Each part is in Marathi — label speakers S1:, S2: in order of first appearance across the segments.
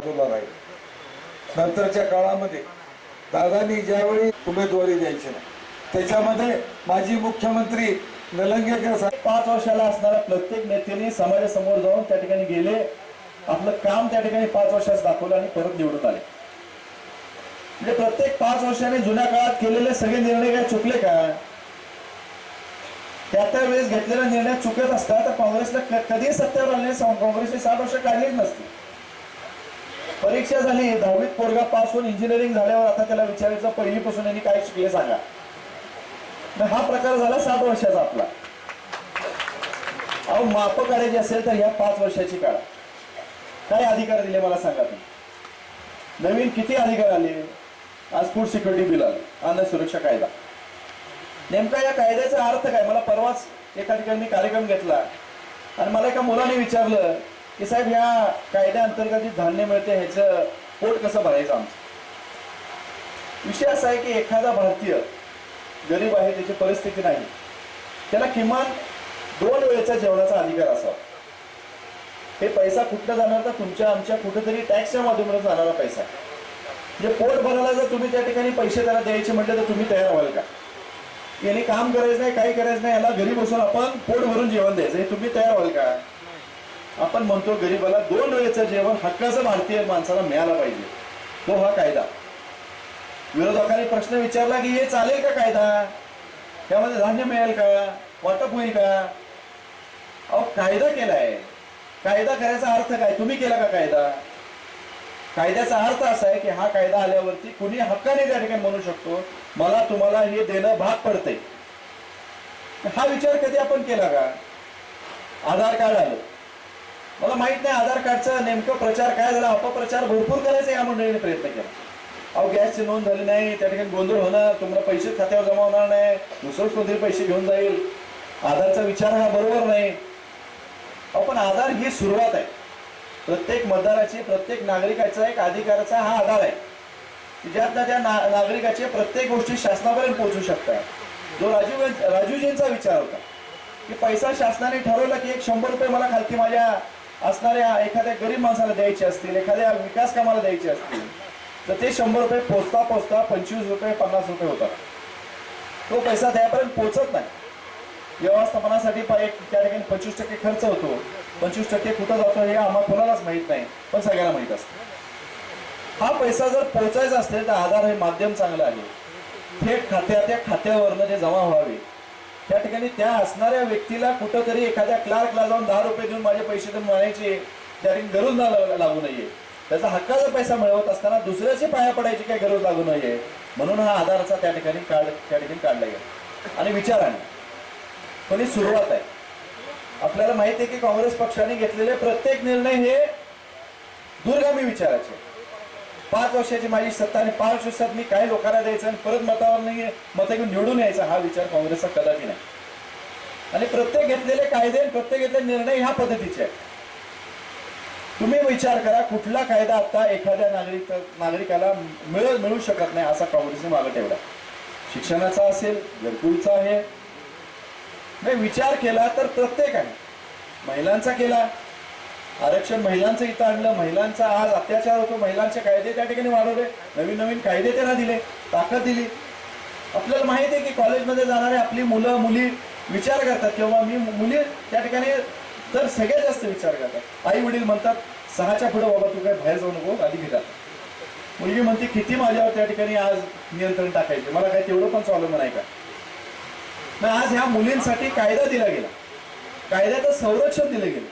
S1: बाजूला नंतरच्या काळामध्ये दादांनी ज्यावेळी उमेदवारी द्यायची ना त्याच्यामध्ये माजी मुख्यमंत्री निलंगेकर साहेब
S2: पाच वर्षाला असणाऱ्या प्रत्येक नेत्याने समाजासमोर जाऊन त्या ठिकाणी गेले आपलं काम त्या ठिकाणी पाच वर्षात दाखवलं आणि परत निवडून आले. म्हणजे प्रत्येक पाच वर्षाने जुन्या काळात केलेले सगळे निर्णय काय चुकले का? त्या त्या वेळेस घेतलेला निर्णय चुकत असता तर काँग्रेसला कधी सत्तेवर आले काँग्रेसने सात वर्ष काढलीच नसती. परीक्षा झाली दहावीत पोरगा पास होऊन इंजिनिअरिंग झाल्यावर आता त्याला विचारायचं पहिलीपासून यांनी काय शिकले सांगा. हा प्रकार झाला सात वर्षाचा आपला. अहो माप काढायची असेल तर ह्या पाच वर्षाची काढा. काय अधिकार दिले मला सांगा तुम्ही? नवीन किती अधिकार आले? आज फूड सिक्युरिटी बिल आलं. अन्न सुरक्षा कायदा. नेमका या कायद्याचा अर्थ काय? मला परवाच एका ठिकाणी कार्यक्रम घेतला. आणि मला एका मुलाने विचारलं की साहेब ह्या कायद्याअंतर्गत जे धान्य मिळते ह्याचं पोट कसं भरायचं आमचं? विषय असा आहे की एखादा भारतीय गरीब आहे त्याची परिस्थिती नाही. त्याला किमान दोन वेळेचा जेवणाचा अधिकार असावा. हे पैसा कुठला जाणार तर तुमच्या आमच्या कुठेतरी टॅक्सच्या माध्यमातून जाणारा पैसा म्हणजे पोट भरायला जर तुम्ही त्या ठिकाणी पैसे त्याला द्यायचे म्हटले तर तुम्ही तयार व्हाल का? याने काम करायचं नाही काही करायचं नाही याला घरी बसून आपण पोट भरून जेवण द्यायचं. हे तुम्ही तयार व्हाल का? आपण म्हणतो गरीबाला दोन वेळेचं जेवण हक्काचं भारतीय माणसाला मिळाला पाहिजे. तो हा कायदा. विरोधकांनी प्रश्न विचारला की हे चालेल का कायदा? त्यामध्ये धान्य मिळेल का? वाटप होईल का? अहो कायदा केलाय. कायदा करायचा अर्थ काय? तुम्ही केला का कायदा? कायद्याचा अर्थ असा आहे की हा कायदा आल्यावरती कुणी हक्काने त्या ठिकाणी म्हणू शकतो मला तुम्हाला हे देणं भाग पडतंय. हा विचार कधी आपण केला का? आधार कार्ड आलं. मला माहीत नाही आधार कार्डचा नेमकं प्रचार काय झाला अपप्रचार भरपूर करायचा या मंडळीने प्रयत्न केला. अहो गॅसची नोंद झाली नाही त्या ठिकाणी गोंधळ होणार तुम्हाला पैसे खात्यावर जमा होणार नाही दुसरंच कोणतरी पैसे घेऊन जाईल. आधारचा विचार हा बरोबर नाही. अहो पण आधार ही सुरुवात आहे. प्रत्येक मतदाराची प्रत्येक नागरिकाचा एक अधिकाराचा हा आधार आहे. ज्यात ना त्या ना नागरिकाचे प्रत्येक गोष्टी शासनापर्यंत पोहोचू शकतात. जो राजीव राजूजींचा विचार होता की पैसा शासनाने ठरवला की एक शंभर रुपये मला खालती माझ्या असणाऱ्या एखाद्या गरीब माणसाला द्यायचे असतील एखाद्या विकास कामाला द्यायचे असतील तर ते शंभर रुपये पोचता पोचता पंचवीस रुपये पन्नास रुपये होतात. तो पैसा त्यापर्यंत पोचत नाही. व्यवस्थापनासाठी एक त्या ठिकाणी पंचवीस टक्के खर्च होतो. पंचवीस टक्के कुठं जातो हे आम्हाला कोणालाच माहीत नाही पण सगळ्यांना माहीत असतं. हा पैसा जर पोचायचा असेल तर आधार हे माध्यम चांगलं आहे. थेट खात्या त्या खात्यावरनं जे जमा व्हावे त्या ठिकाणी त्या असणाऱ्या व्यक्तीला कुठंतरी एखाद्या क्लार्कला जाऊन दहा रुपये देऊन माझे पैसे देऊन म्हणायचे त्या ठिकाणी गरज ना लागू नये. त्याचा हक्काचा पैसा मिळवत असताना दुसऱ्याचे पाया पडायची काही गरज लागू नये. म्हणून हा आधारचा त्या ठिकाणी काढ त्या ठिकाणी काढला गेला. आणि विचाराने पण ही सुरुवात आहे. आपल्याला माहिती आहे की काँग्रेस पक्षाने घेतलेले प्रत्येक निर्णय हे दूरगामी विचाराचे. पाच वर्षाची माझी सत्ता आणि पाच वर्षात मी काही लोकांना द्यायचं आणि परत मतावर नाही मतं घेऊन निवडून यायचा हा विचार काँग्रेसचा कदापि नाही. आणि प्रत्येक घेतलेले कायदे आणि प्रत्येक घेतलेले निर्णय ह्या पद्धतीचे आहेत. तुम्ही विचार करा कुठला कायदा आता एखाद्या नागरिक नागरिकाला मिळत मिळू शकत नाही असा काँग्रेसने मागं ठेवला. शिक्षणाचा असेल घरकुलचा आहे. नाही विचार केला तर प्रत्येकाने महिलांचा केला आरक्षण महिलांचं इथं आणलं महिलांचा आज अत्याचार होतो महिलांचे कायदे त्या ठिकाणी वाढवले नवीन नवीन कायदे त्यांना दिले ताकद दिली. आपल्याला माहिती आहे की कॉलेजमध्ये जाणारे आपली मुलं मुली विचार करतात किंवा मी मुली त्या ठिकाणी तर सगळ्यात जास्त विचार करतात. आई वडील म्हणतात सहाच्या पुढे बाबा तू काय बाहेर जाऊ नको आधी घेतात मुलगी म्हणते किती माझ्यावर त्या ठिकाणी आज नियंत्रण टाकायचे? मला काय तेवढं पण स्वावलंबन आहे का? मग आज ह्या मुलींसाठी कायदा दिला गेला. कायद्याचं संरक्षण दिलं गेलं.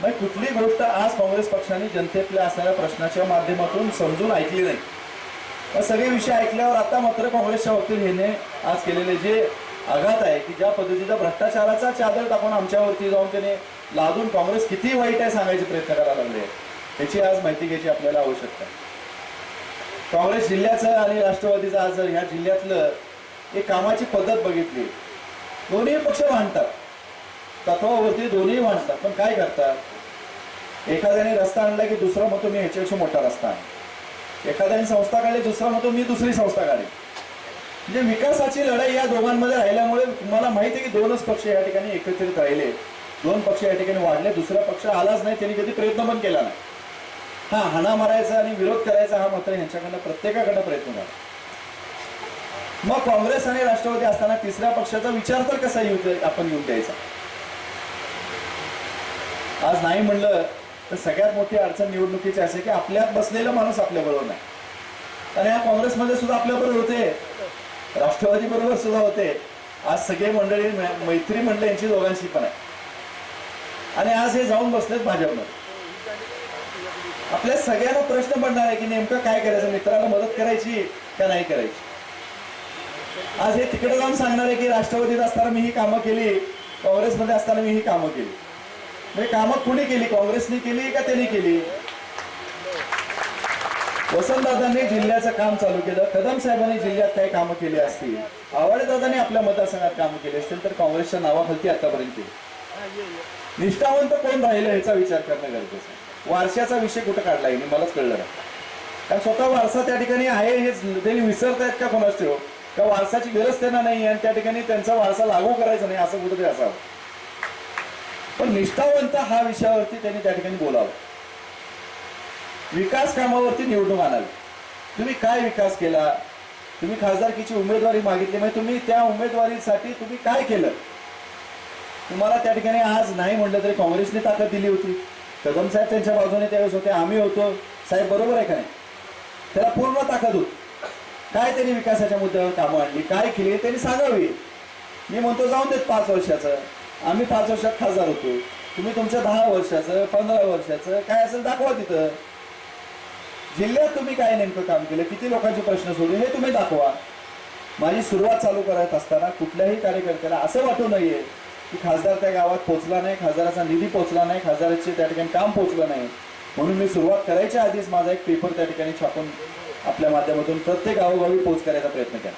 S2: नाही कुठली गोष्ट आज काँग्रेस पक्षाने जनतेतल्या असणाऱ्या प्रश्नाच्या माध्यमातून समजून ऐकली नाही. सगळे विषय ऐकल्यावर आता मात्र काँग्रेसच्या वकील हेने आज केलेले जे आघात आहे की ज्या पद्धतीचा भ्रष्टाचाराचा चादर टाकून आमच्यावरती जाऊन त्याने लादून काँग्रेस किती वाईट आहे सांगायचे प्रयत्न करायला लागले. याची आज माहिती घ्यायची आपल्याला आवश्यकता आहे. काँग्रेस जिल्ह्याचं आणि राष्ट्रवादीचं आज ह्या जिल्ह्यातलं एक कामाची पद्धत बघितली दोन्ही पक्ष मांडतात तत्वावरती दोन्ही म्हणतात. पण काय करतात? एखाद्याने रस्ता आणला की दुसरा म्हणतो मी ह्याच्यापेक्षा मोठा रस्ता आहे एखाद्याने संस्था काढली दुसरा म्हणतो मी दुसरी संस्था काढली म्हणजे विकासाची लढाई या दोघांमध्ये राहिल्यामुळे तुम्हाला माहिती आहे की दोनच पक्ष या ठिकाणी एकत्रित राहिले. दोन पक्ष या ठिकाणी वाढले दुसरा पक्ष आलाच नाही त्यांनी कधी प्रयत्न पण केला नाही. हा हाणा मारायचा आणि विरोध करायचा हा मात्र यांच्याकडनं प्रत्येकाकडनं प्रयत्न झाला. मग काँग्रेस आणि राष्ट्रवादी असताना तिसऱ्या पक्षाचा विचार तर कसा येऊ आपण येऊन द्यायचा? आज नाही म्हणलं तर सगळ्यात मोठी अडचण निवडणुकीची असे की आपल्यात बसलेला माणूस आपल्याबरोबर नाही. आणि या काँग्रेसमध्ये सुद्धा आपल्याबरोबर होते. राष्ट्रवादी बरोबर सुद्धा होते. आज सगळे मंडळी मैत्री मंडळ यांची दोघांशी पण आहे. आणि आज हे जाऊन बसलेत भाजपमध्ये. आपल्या सगळ्यांना प्रश्न पडणार आहे की नेमकं काय करायचं? मित्राला मदत करायची का नाही करायची? आज हे तिकडे जाऊन सांगणार आहे की राष्ट्रवादीत असताना मी ही कामं केली काँग्रेसमध्ये असताना मी ही कामं केली. म्हणजे कामं कुणी केली? काँग्रेसने केली का त्यांनी केली? वसंतदादांनी जिल्ह्याचं काम चालू केलं. कदम साहेबांनी जिल्ह्यात काही कामं केली असतील. आवाडेदादांनी आपल्या मतदारसंघात कामं केली असतील तर काँग्रेसच्या नावाखालती आतापर्यंत निष्ठावंत कोण राहिलं याचा विचार करणं गरजेचं वारशाचा विषय कुठं काढला मी मलाच कळलं नाही. कारण स्वतः वारसा त्या ठिकाणी आहे हे त्यांनी विसरतायत का कोणाच ठेव का वारसाची गरज त्यांना नाही आणि त्या ठिकाणी त्यांचा वारसा लागू करायचा नाही असं कुठेतरी असावं. पण निष्ठावंत हा विषयावरती त्यांनी त्या ठिकाणी बोलावं. विकास कामावरती निवडणूक आणावी. तुम्ही काय विकास केला? तुम्ही खासदारकीची उमेदवारी मागितली म्हणजे तुम्ही त्या उमेदवारीसाठी तुम्ही काय केलं? तुम्हाला त्या ठिकाणी आज नाही म्हटलं तरी काँग्रेसने ताकद दिली होती. कदम साहेब त्यांच्या बाजूने त्यावेळेस होते आम्ही होतो. साहेब बरोबर आहे का नाही? त्याला पूर्ण ताकद होती. काय त्यांनी विकासाच्या मुद्द्यावर कामं आणली काय केली त्यांनी सांगावी. मी म्हणतो जाऊन देत पाच वर्षाचं. आम्ही पाच वर्षात खासदार होतो. तुम्ही तुमच्या दहा वर्षाचं पंधरा वर्षाचं काय असेल दाखवा तिथं. जिल्ह्यात तुम्ही काय नेमकं काम केलं? किती लोकांचे प्रश्न सोडले? हे तुम्ही दाखवा. माझी सुरुवात चालू करत असताना कुठल्याही कार्यकर्त्याला असं वाटू नये की खासदार त्या गावात पोहोचला नाही खासदाराचा निधी पोचला नाही खासदाराचे त्या ठिकाणी काम पोहोचलं नाही. म्हणून मी सुरुवात करायच्या आधीच माझा एक पेपर त्या ठिकाणी छापून आपल्या माध्यमातून प्रत्येक गावोगावी पोच करायचा प्रयत्न केला.